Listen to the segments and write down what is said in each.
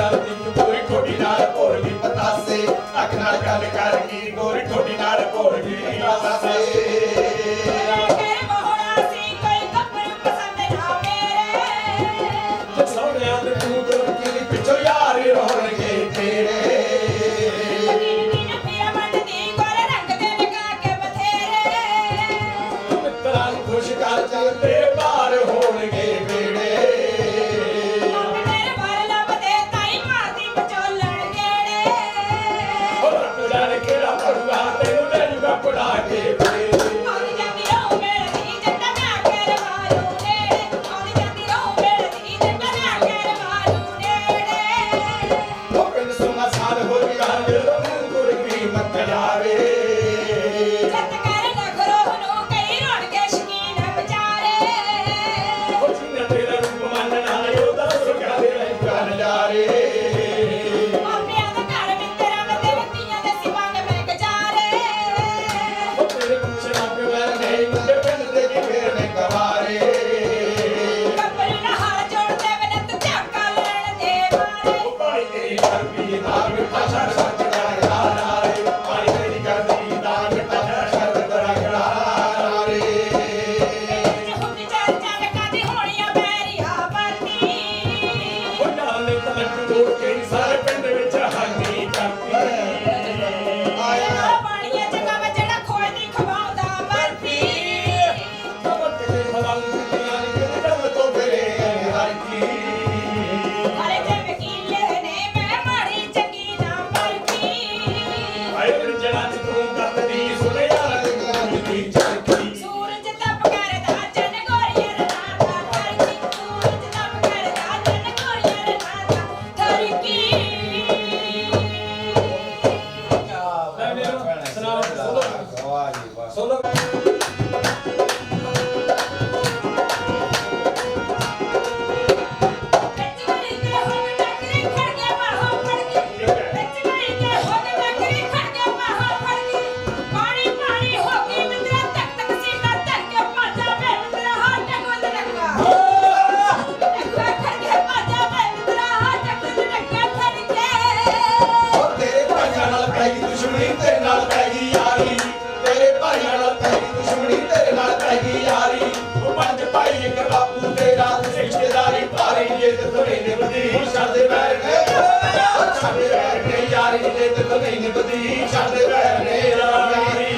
without you. ਛੱਡ ਵੈਰ ਨੇ ਯਾਰੀ ਤੇ ਦਿਲ ਨਹੀਂ ਨਿਭਦੀ ਛੱਡ ਵੈਰ ਨੇ ਯਾਰੀ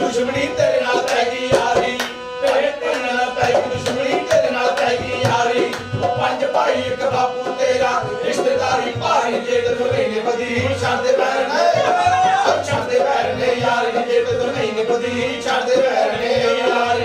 ਦੁਸ਼ਮਣੀ, ਤੇਰੇ ਨਾਲ ਪੈ ਗਈ ਯਾਰ। ਬਾਪੂ ਤੇਰਾ ਰਿਸ਼ਤੇਦਾਰੀ ਭਾਰੀ, ਜੇ ਤੇ ਮਹੀਨੇ ਬਦੀ ਛੱਡਦੇ ਪੈਰ ਨੇ। ਛੱਡਦੇ ਪੈਰ ਨੇ ਯਾਰ, ਜੇ ਤੇ ਤੂੰ ਮਹੀਨੇ ਬਦੀ ਛੱਡਦੇ ਪੈਰ ਨੇ ਯਾਰ।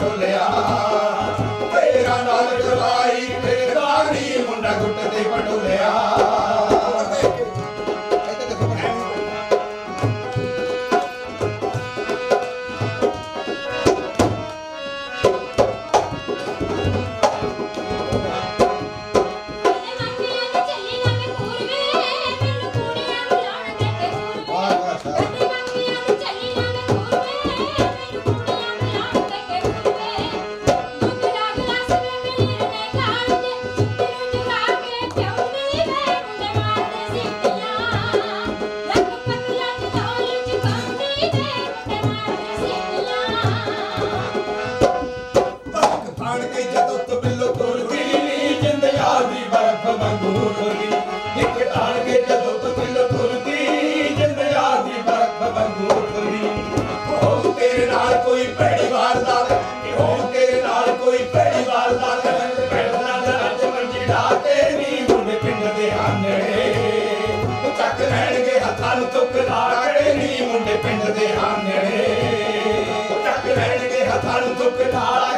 ਟੋਲਿਆ ਤੇਰਾ ਨਾਲ ਜਵਾਈ ਤੇਰਾ ਨੀ ਮੁੰਡਾ ਗੁੱਟ ਤੇ ਪਟੋਲਿਆ। ਲਾੜੇ ਨਹੀਂ ਮੁੰਡੇ ਪਿੰਡ ਦੇ ਆਂਗਣੇ। ਚੱਕ ਲੈਣਗੇ ਹੱਥਾਂ ਨੂੰ ਦੁੱਖ ਧਾਰਾ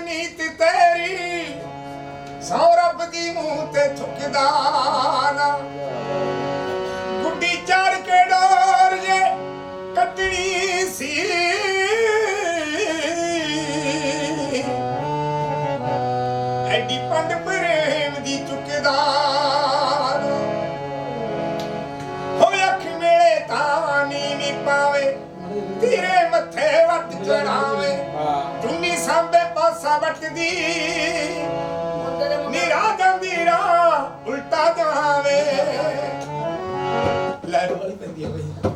ਨੀਤ ਤੇਰੀ, ਸੌ ਰੱਬ ਦੀ ਮੂੰਹ ਤੇ ਥੁੱਕਦਾ ਨਾ। ਗੁੱਡੀ ਚੜ ਕੇ ਡੋਰ ਜੇ ਕੱਟਣੀ ਸੀ। ਐਡੀ ਪੰਡ ਪ੍ਰੇਮ ਦੀ ਚੁੱਕਦਾ ਹੋਇਆ ਹੋਵੇ ਅੱਖ ਮੇਲੇ ਤਾਂ ਨੀਵੀਂ ਪਾਵੇ, ਤੇਰੇ ਮੱਥੇ ਵੱਟ ਚੜਾ ਸਾਂਭੇ ਵੱਟਦੀ। ਨੀਰਾ ਜਾਂਦੀ ਰਾਹ ਉਲਟਾ ਜਾਵੇ ਲੈ ਵਾਲੀ ਪੈਂਦੀ ਹੈ ਬਈ।